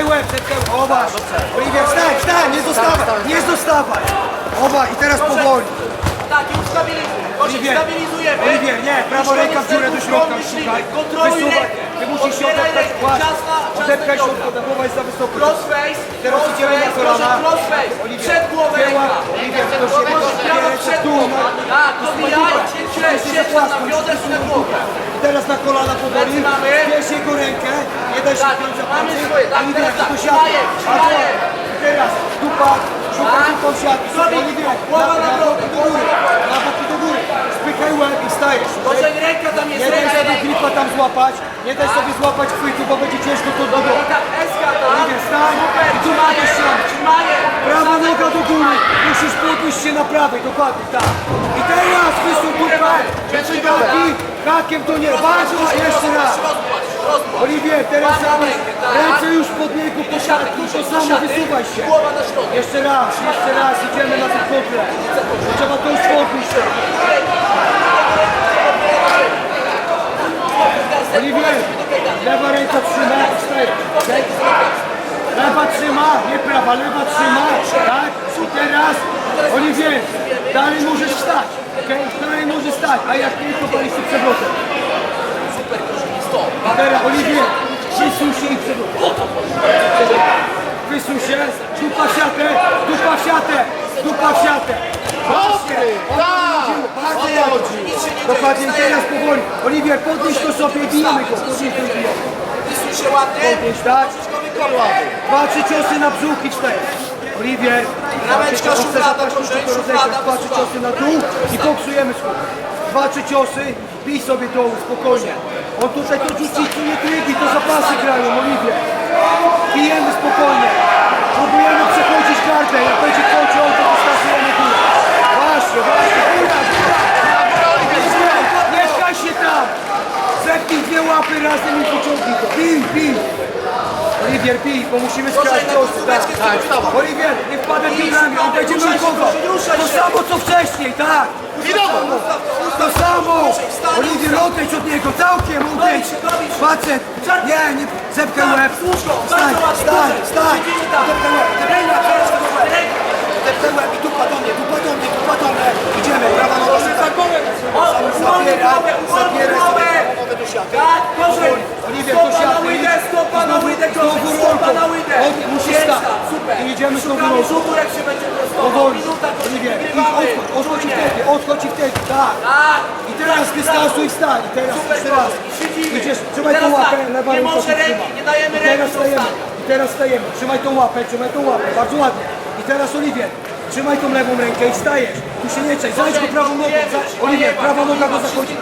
Zepkaj łeb, zepkaj łeb. Oba. Oliwier, wstań, wstań, nie zostawaj, nie zostawaj. Oba i teraz powoli. Tak, i ustabilizuj. Oliwier, stabilizujemy. Oliwier, nie, prawo ręka w górę do środka, szukaj. Kontroluj Wysuwaj. Ty musisz się. Ciasna, ciasna Odepchaj środka, ta głowa jest za wysoko. Crossface, Teraz idziemy na kolana. crossface. Przed głowę ręka. Oliwier, Kozik, do prawo przed głową. Tak, To dobijaj, się za płasko, teraz na kolana powoli. Bierz jego rękę, nie daj się Tak, piąć za mamy plecy. swoje, tak, teraz tak, to siadaj. teraz dupa, szukaj Tak. dupą siatki. Zrobi Oliwier, głowa na boki do góry. na boki do góry. Spychaj łeb i stajesz. Korzeń, ręka tam jest, Nie daj sobie gripa tam złapać. Nie daj sobie złapać chwytu, bo będzie ciężko to Dobra, odbudować. i tak, eska tam. Oliwier, stań. Super, I tu trzymaję, masz ścianę. trzymaję. Prawa Wsadzaj noga do góry. Musisz podnieść się na prawej, dokładnie, tak. I teraz wysuń dupę. Gaki. Hakiem to nie. Bardzo, jeszcze raz. Oliwier, teraz tak. Ręce już pod niego poszatki. duszek, To samo, wysuwaj się. Jeszcze raz, jeszcze raz. Idziemy na ten kotle. Trzeba to już podnieść. Oliwier, lewa ręka trzyma, wstaje. Lewa trzyma, nie prawa, lewa trzyma, tak? I teraz, Oliwier, dalej możesz stać, okej? Dalej możesz stać, a jak nie, to palisz się przewrotem. A teraz, Oliwier, wysuń się i przewrotem. Wysuń się, dupa w siatę, dupa w siatę, dupa w siatę. Dobry, tak, bardzo. Dokładnie, teraz powoli. Oliwier, podnieś to sobie bijemy go, podnieś to. Wysuń się ładnie. Podnieś, tak? Dwa, trzy ciosy na brzuch i cztery. Oliwier, Rameczka, szuflada, rozegrać. szuflada, Dwa, trzy ciosy na dół i boksujemy skok. Dwa, trzy ciosy, bij sobie dołu, spokojnie. On tutaj to rzuci, nie trygi, to zapasy grają, Oliwier. Bijemy spokojnie. Próbujemy przechodzić gardę, jak będzie kończył, to wystartujemy górę. Właśnie, właśnie, góra, góra. Nie pchaj się tam! Zepnij dwie łapy razem i pociągnij to. Bij, bij! Bij, bo musimy skrać ciosy. Tak, tak. Oliwier, nie wpadaj piłkami, proszę, ruszaj To samo co wcześniej, tak! To samo! Oliwier, odejdź od niego, całkiem odejdź! Facet! Nie, nie, zepkaj łeb! Stań, stań, stań! Zepkaj łeb, zepkaj łeb, zepkaj łeb i dupa do mnie, dupa do mnie, dupa do mnie! Idziemy, prawa noga, Zabieraj, zabieraj sobie nogę do siaty. Tak, korzeń. Oliwier, do siaty. Znowu korzeń, stopa rolką. na łydę. On musi Jest stać. tam, Idziemy Szukamy rzutu, jak się będzie prostował. Powoli. Minuta, korzeń, Oliwier, idź, wygrywamy. odchodź, odchodź i Czujnie. wtedy, odchodź i wtedy, tak. Tak. I teraz dystansuj i stań. I teraz, Super, jeszcze raz. Siedzimy. Idziesz, trzymaj tą Teraz łapę, tak, lewa nie ręka może tu ręki, trzyma. nie dajemy I teraz ręki stajemy. I teraz stajemy. Trzymaj tą łapę, trzymaj tą łapę, bardzo ładnie. I teraz Oliwier, trzymaj tą lewą rękę i stajesz. Tu się nie czaj, zajdź go prawą nogą. za- Oliwier, prawa noga go zachodzi.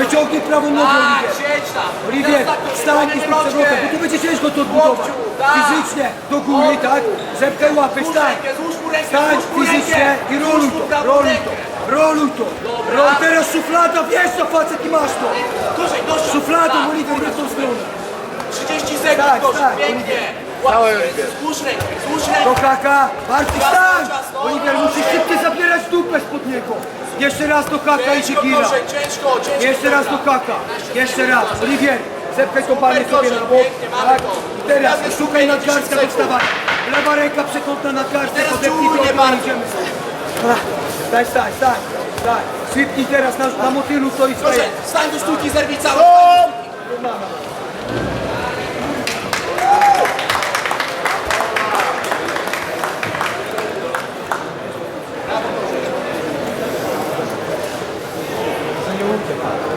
Wyciągnij prawą nogę, Tak, Oliwier. siedź tam. Oliwier, Teraz tak, stań i z tym przewrotem, bo tu będzie ciężko to odbudować. Tak. Fizycznie, do góry, tak? Zepkaj łapy, Złóż stań. rękę, złóż mu rękę, Stań złóż mu fizycznie rękę. i roluj Złóż mu to, prawą roluj to, roluj to. Dobra. Rol, teraz szuflada, wiesz co facet i masz to. Do siatki. Szufladą, Tak, Oliwier, w tą stronę. 30 sekund, Tak, tak. pięknie. Łapy, złóż rękę, złóż Do rękę. haka, Bartek, stań. ciasno. Oliwier, musisz szybkie zabierać dupę spod niego. Jeszcze raz do haka i ciężko. Jeszcze raz do kaka. Jeszcze raz. Oliwier, zepchaj tą panię sobie na bok. Tak. I teraz szukaj nadgarstka 10 do wstawania. Lewa ręka przekątna nadgarstek, Teraz odepnij czujnie drogę i idziemy sobie. Stań, stań, stań. Stań. Sypnij teraz na, na motylu to i Korzeń, staje. stań do sztuki, zerwij cały を受けた